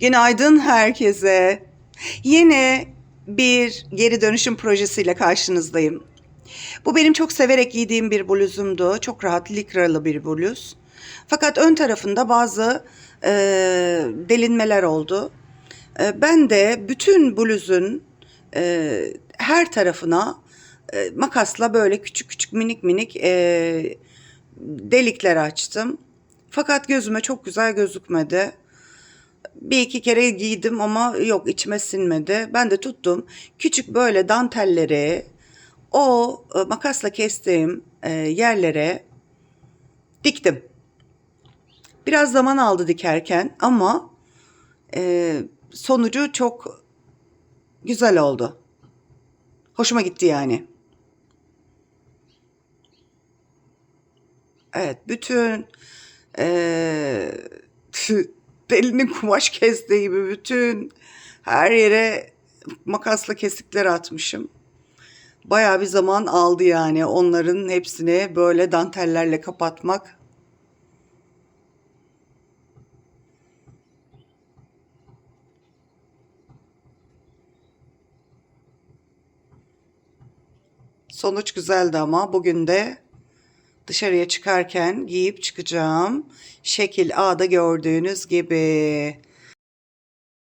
Günaydın herkese. Yine bir geri dönüşüm projesiyle karşınızdayım. Bu benim çok severek giydiğim bir bluzumdu. Çok rahat likralı bir bluz. Fakat ön tarafında bazı e, delinmeler oldu. E, ben de bütün bluzun e, her tarafına e, makasla böyle küçük küçük minik minik e, delikler açtım. Fakat gözüme çok güzel gözükmedi. Bir iki kere giydim ama yok içime sinmedi. Ben de tuttum küçük böyle dantelleri o e, makasla kestiğim e, yerlere diktim. Biraz zaman aldı dikerken ama e, sonucu çok güzel oldu. Hoşuma gitti yani. Evet, bütün eee delinin kumaş kestiği gibi bütün her yere makasla kesikler atmışım. Bayağı bir zaman aldı yani onların hepsini böyle dantellerle kapatmak. Sonuç güzeldi ama bugün de dışarıya çıkarken giyip çıkacağım. Şekil A'da gördüğünüz gibi.